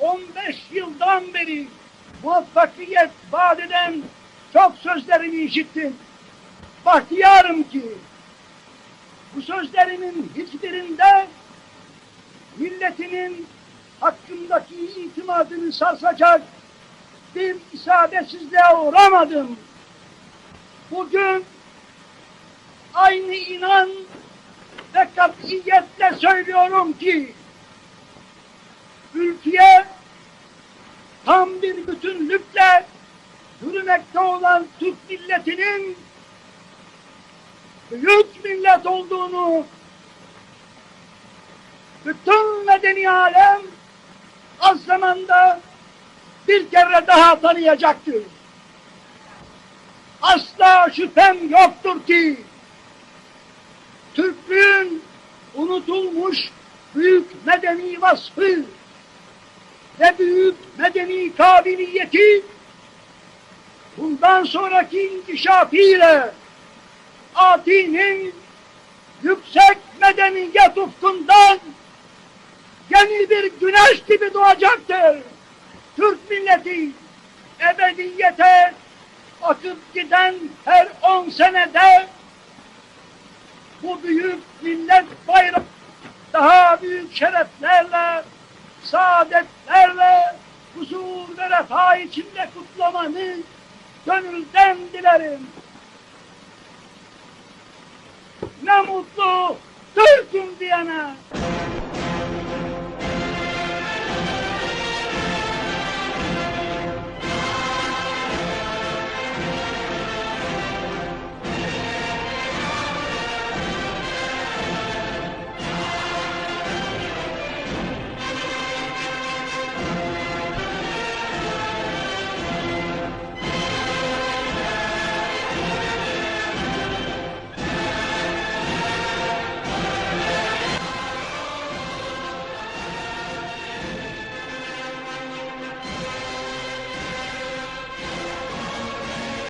15 yıldan beri muvaffakiyet vaat eden çok sözlerimi işittim. Bahtiyarım ki bu sözlerimin hiçbirinde milletinin hakkındaki itimadını sarsacak bir isabetsizliğe uğramadım. Bugün aynı inan ve katiyetle söylüyorum ki ülkeye tam bir bütünlükle yürümekte olan Türk milletinin büyük millet olduğunu bütün medeni alem az zamanda bir kere daha tanıyacaktır. Asla şüphem yoktur ki Türklüğün unutulmuş büyük medeni vasfı ve büyük medeni kabiliyeti bundan sonraki inkişafıyla Ati'nin yüksek medeniyet ufkundan yeni bir güneş gibi doğacaktır. Türk milleti ebediyete akıp giden her on senede bu büyük millet bayrağı daha büyük şereflerle, saadetlerle, huzur ve refah içinde kutlamanı gönülden dilerim. Ne mutlu Türk'üm diyene.